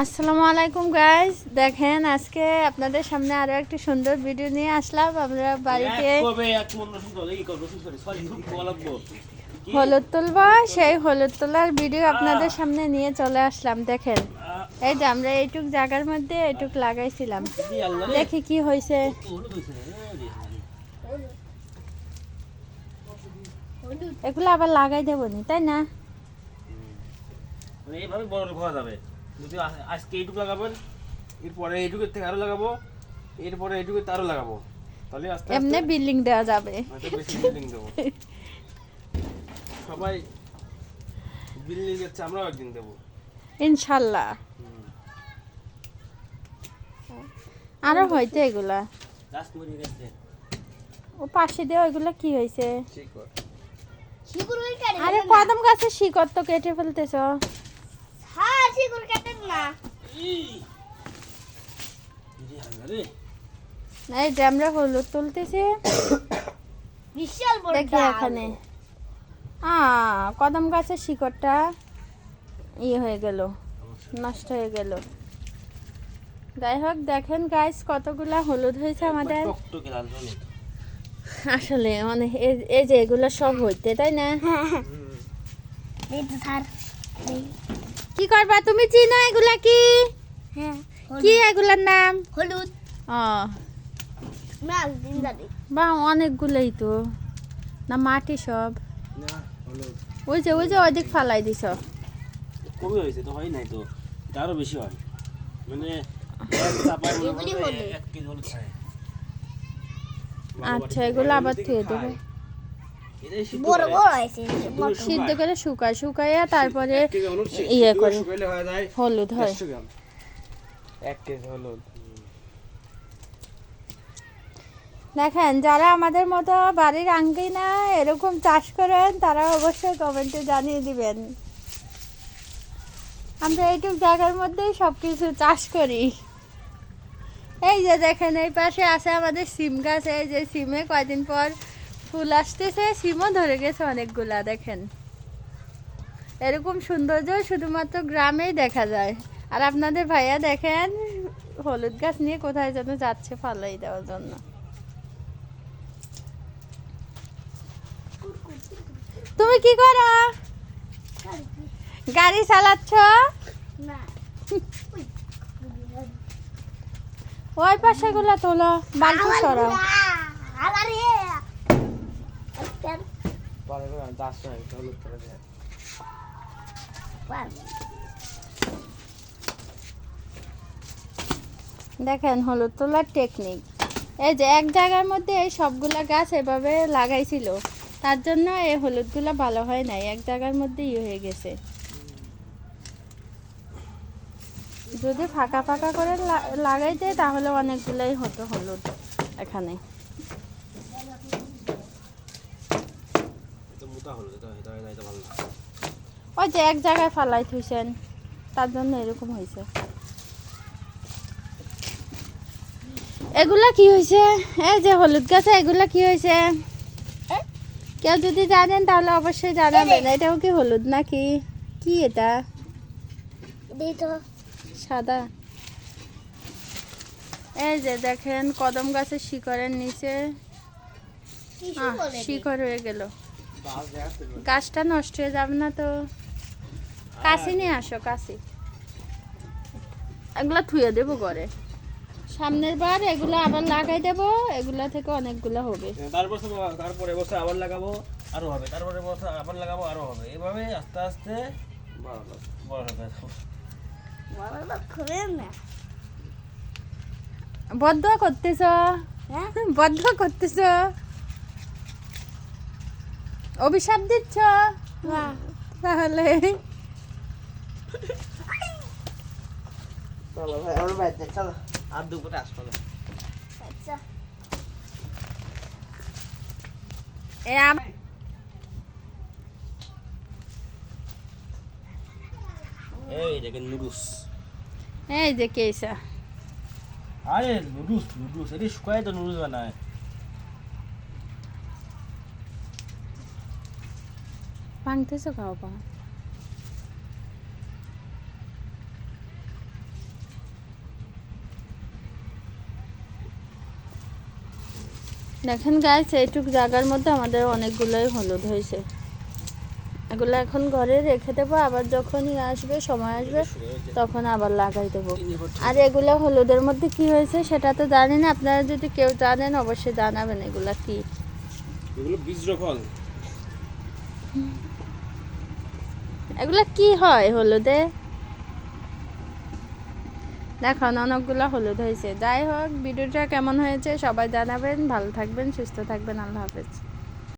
আসসালামু আলাইকুম গাইস দেখেন আজকে আপনাদের সামনে আরও একটি সুন্দর ভিডিও নিয়ে আসলাম। আমরা বাড়িতে? হলুদ তুলবা সেই হলুদ তোলার ভিডিও আপনাদের সামনে নিয়ে চলে আসলাম দেখেন। এই যে আমরা এইটুক জায়গার মধ্যে এইটুক লাগাইছিলাম। দেখি কি হয়েছে। এগুলো আবার লাগাই দেবো নি তাই না? মানে এইভাবে বড় যাবে। যদি আজকে এইটুকু লাগাবেন এরপরে এইটুকুর থেকে আরও লাগাবো এরপরে এইটুকু আরও লাগাবো। তাহলে আস্তে এমনি বিল্ডিং দেওয়া যাবে। বেশি বিল্ডিং দেবো। সবাই বিল্ডিং এর চামড়াও একদিন দেবো। ইনশাল্লাহ। আরও হয়তো এগুলা। গাছ মরে গেছে। ও পাশে দিয়ে ওইগুলো কি হয়েছে? শিকড়। শিকড় কাটে আরে কদম গাছের শিকড় তো কেটে ফেলতেছ। হ্যাঁ কাটেন না। এই যে আমরা হলুদ তুলতেছি। বিশাল বড় দেখি এখানে। আ কদম গাছের শিকড়টা ইয়ে হয়ে গেল নষ্ট হয়ে গেল। যাই হোক দেখেন গাইস কতগুলা হলুদ হয়েছে আমাদের। আসলে মানে এই- এই যে এগুলো সব হইতে তাই না? তো স্যার। কি করবা? তুমি চিনো এগুলা কি? হ্যাঁ কি এগুলার নাম? হলুদ। ও। বা অনেকগুলোই তো। না মাটি সব। ওই যে ওই যে ওইদিক ফালাই দিছ। কমই হয়েছে তো হয় নাই তো। আরও বেশি হয়। মানে আচ্ছা এগুলো আবার ধুয়ে দেবে। বড় বড় হয়েছে সিদ্ধ করে শুকায়। শুকায় শুকাইয়া তারপরে ইয়ে করে করে। শুকাইলে হয়ে যায় হলুদ হয় এক কেজি হলুদ দেখেন যারা আমাদের মতো বাড়ির আঙ্গিনা এরকম চাষ করেন তারা অবশ্যই কমেন্টে জানিয়ে দিবেন আমরা এইটুক জায়গার মধ্যেই সব কিছু চাষ করি এই যে দেখেন এই পাশে আছে আমাদের সিম গাছ এই যে সিমে কয়দিন পর ফুল আসতেছে সিমও ধরে গেছে অনেকগুলা দেখেন। এরকম সৌন্দর্য শুধুমাত্র গ্রামেই দেখা যায়। আর আপনাদের ভাইয়া দেখেন হলুদ গাছ নিয়ে কোথায় যেন যাচ্ছে ফালাই দেওয়ার জন্য। তুমি কি করো? গাড়ি চালাচ্ছ? ওই পাশে গুলা তোলো বালতি সরাও। পরে চারশো হলুদ করে দেয়। দেখেন, হলুদ তোলার টেকনিক এই যে এক জায়গার মধ্যে এই সবগুলা গাছ এভাবে লাগাইছিল, তার জন্য এই হলুদগুলা ভালো হয় নাই, এক জায়গার মধ্যে ইয়ে হয়ে গেছে। যদি ফাঁকা ফাঁকা করে লাগাইতে তাহলে অনেকগুলাই হতো হলুদ এখানে এটা মোটা হলুদ এটা এটা এটা- এটা ভালো না ওই যে এক জায়গায় ফালাই থুইছেন তার জন্য এরকম হয়েছে এগুলা কি হয়েছে এই যে হলুদ গাছে এগুলা কি হয়েছে কেউ যদি জানেন তাহলে অবশ্যই জানাবেন। এটাও কি হলুদ নাকি? কি এটা? সাদা। এই যে দেখেন কদম গাছের শিকড়ের নিচে। শিকড় হয়ে গেল। গাছটা নষ্ট হয়ে যাবে না তো? কাশি নিয়ে আসো কাশি এগুলা থুয়ে দেবো ঘরে। সামনের বার এগুলো আবার লাগাই দেবো এগুলা থেকে অনেকগুলো হবে। তারপর তো- তারপরে বছর আবার লাগাবো আরও হবে। তারপরে বছর আবার লাগাবো আরও হবে। এভাবে আস্তে আস্তে বড় হবে। বড় হবে। বড় লোক খুবেন না। বদ্ধ করতেছ? হ্যাঁ? বদ্ধ করতেছ? অভিশাপ দিচ্ছ? না তাহলে। চলো ভাই আমার চলো। আর দুপুরে আসব না। আচ্ছা। এ আম- এই দেখেন নুডুস এই যে কেসা। আরে নুডুস নুডুস এটি শুকায় তো নুডুস বানায়। ভাঙতেছো দেখেন গাছ এইটুক জায়গার মধ্যে আমাদের অনেকগুলোই হলুদ হয়েছে। এগুলো এখন ঘরে রেখে দেবো, আবার যখনই আসবে, সময় আসবে, তখন আবার লাগাই দেবো। আর এগুলো হলুদের মধ্যে কি হয়েছে সেটা তো জানি না, আপনারা যদি কেউ জানেন অবশ্যই জানাবেন এগুলা কি। এগুলো বীজ রকম এগুলা কি হয় হলুদে? দেখুন অনেকগুলো হলুদ হয়েছে। যাই হোক, ভিডিওটা কেমন হয়েছে সবাই জানাবেন। ভালো থাকবেন, সুস্থ থাকবেন। আল্লাহ হাফেজ।